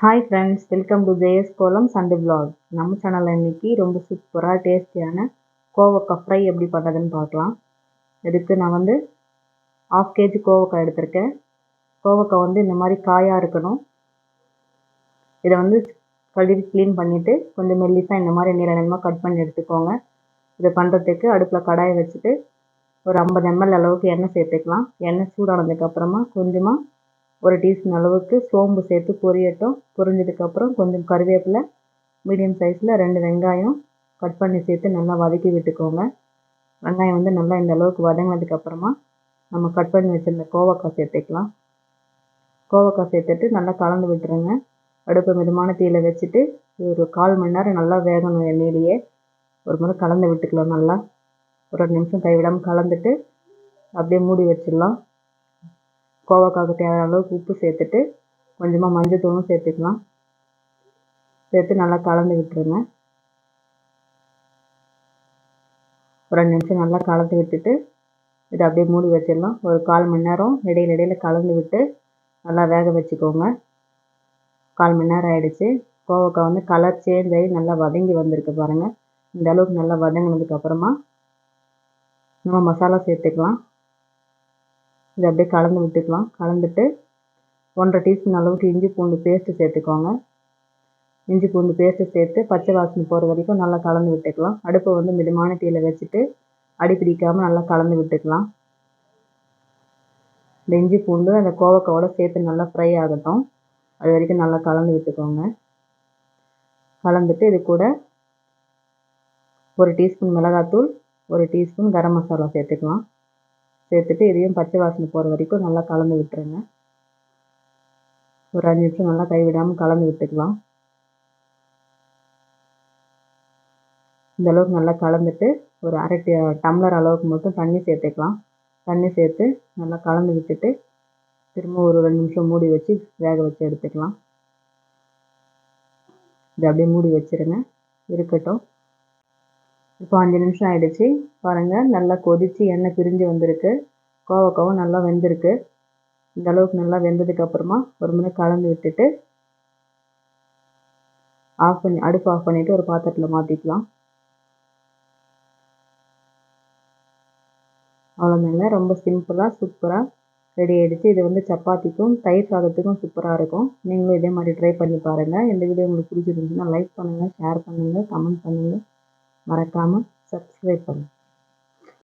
Hi friends welcome to JS Kolam Sunday vlog நம்ம சேனலில் இன்றைக்கி ரொம்ப சூப்பராக டேஸ்டியான கோவக்காய் ஃப்ரை எப்படி பண்ணுறதுன்னு பார்க்கலாம். இதுக்கு நான் வந்து ஆஃப் கேஜி கோவக்காய் எடுத்திருக்கேன். கோவக்காய் வந்து இந்த மாதிரி காயாக இருக்கணும். இதை வந்து கழுவி க்ளீன் பண்ணிவிட்டு கொஞ்சம் மெல்லிசாக இந்த மாதிரி நீர நிலமாக கட் பண்ணி எடுத்துக்கோங்க. இதை பண்ணுறதுக்கு அடுப்பில் கடாயை வச்சுட்டு ஒரு ஐம்பது எம்எல் அளவுக்கு எண்ணெய் சேர்த்துக்கலாம். எண்ணெய் சூடானதுக்கப்புறமா கொஞ்சமாக ஒரு டீஸ்பூன் அளவுக்கு சோம்பு சேர்த்து பொரியட்டும். பொரிஞ்சதுக்கப்புறம் கொஞ்சம் கருவேப்பிலை மீடியம் சைஸில் ரெண்டு வெங்காயம் கட் பண்ணி சேர்த்து நல்லா வதக்கி விட்டுக்கோங்க. வெங்காயம் வந்து நல்லா இந்த அளவுக்கு வதங்கினதுக்கப்புறமா நம்ம கட் பண்ணி வச்சுருந்த கோவக்காய் சேர்த்துக்கலாம். கோவக்காய் சேர்த்துட்டு நல்லா கலந்து விட்டுருங்க. அடுப்பு மிதமான தீயில் வச்சுட்டு ஒரு கால் மணி நேரம் நல்லா வேகணும் எண்ணெயிலேயே. ஒரு முறை கலந்து விட்டுக்கலாம் நல்லா. ஒரு ரெண்டு நிமிஷம் கைவிடாமல் கலந்துட்டு அப்படியே மூடி வச்சிடலாம். கோவக்காவுக்கு தேவையான அளவுக்கு உப்பு சேர்த்துட்டு கொஞ்சமாக மஞ்சத்தூளும் சேர்த்துக்கலாம். சேர்த்து நல்லா கலந்து விட்டுருங்க. ஒரு ரெண்டு நிமிஷம் நல்லா கலந்து விட்டுட்டு இதை அப்படியே மூடி வச்சிடலாம். ஒரு கால் மணி நேரம் இடையில இடையில கலந்து விட்டு நல்லா வேக வச்சுக்கோங்க. கால் மணி நேரம் ஆகிடுச்சு கோவக்காய் வந்து கலர் சேஞ்ச் ஆகி நல்லா வதங்கி வந்திருக்கு பாருங்கள் இந்த அளவுக்கு நல்லா வதங்கினதுக்கப்புறமா நம்ம மசாலா சேர்த்துக்கலாம். இதை அப்படியே கலந்து விட்டுக்கலாம். கலந்துட்டு ஒன்றரை டீஸ்பூன் அளவுக்கு இஞ்சி பூண்டு பேஸ்ட்டு சேர்த்துக்கோங்க. இஞ்சி பூண்டு பேஸ்ட்டு சேர்த்து பச்சை வாசனை போகிற வரைக்கும் நல்லா கலந்து விட்டுக்கலாம். அடுப்பை வந்து மிதமான தீயில் வச்சுட்டு அடி பிடிக்காமல் நல்லா கலந்து விட்டுக்கலாம். இந்த இஞ்சி பூண்டு அந்த கோவக்காவோட சேர்த்து நல்லா ஃப்ரை ஆகட்டும். அது வரைக்கும் நல்லா கலந்து விட்டுக்கோங்க. கலந்துட்டு இது கூட ஒரு டீஸ்பூன் மிளகாத்தூள் ஒரு டீஸ்பூன் கரம் மசாலா சேர்த்துக்கலாம். சேர்த்துட்டு இதையும் பச்சை வாசனை போகிற வரைக்கும் நல்லா கலந்து விட்டுருங்க. ஒரு அஞ்சு நிமிஷம் நல்லா கைவிடாமல் கலந்து விட்டுக்கலாம். இந்த அளவுக்கு நல்லா கலந்துட்டு ஒரு அரை டம்ளர் அளவுக்கு மட்டும் தண்ணி சேர்த்துக்கலாம். தண்ணி சேர்த்து நல்லா கலந்து விட்டுட்டு திரும்ப ஒரு ரெண்டு நிமிஷம் மூடி வச்சு வேக வச்சு எடுத்துக்கலாம். இது அப்படியே மூடி வச்சுருங்க. இருக்கட்டும். இப்போ அஞ்சு நிமிஷம் ஆகிடுச்சி பாருங்கள் நல்லா கொதித்து எண்ணெய் பிரிஞ்சு வந்திருக்கு. கோவக்காவும் நல்லா வெந்திருக்கு. இந்த அளவுக்கு நல்லா வெந்ததுக்கப்புறமா ஒரு முறை கலந்து விட்டுட்டு ஆஃப் பண்ணி அடுப்பு ஆஃப் பண்ணிவிட்டு ஒரு பாத்திரத்தில் மாற்றிக்கலாம் அவ்வளோதாங்க ரொம்ப சிம்பிளாக சூப்பராக ரெடி ஆகிடுச்சு இது வந்து சப்பாத்திக்கும் தயிர் சாதத்துக்கும் சூப்பராக இருக்கும். நீங்களும் இதே மாதிரி ட்ரை பண்ணி பாருங்கள் இந்த வீடியோ உங்களுக்கு பிடிச்சிருந்துச்சுன்னா லைக் பண்ணுங்கள் ஷேர் பண்ணுங்கள் கமெண்ட் பண்ணுங்கள் மறக்காமல் சப்ஸ்கிரைப் பண்ணு.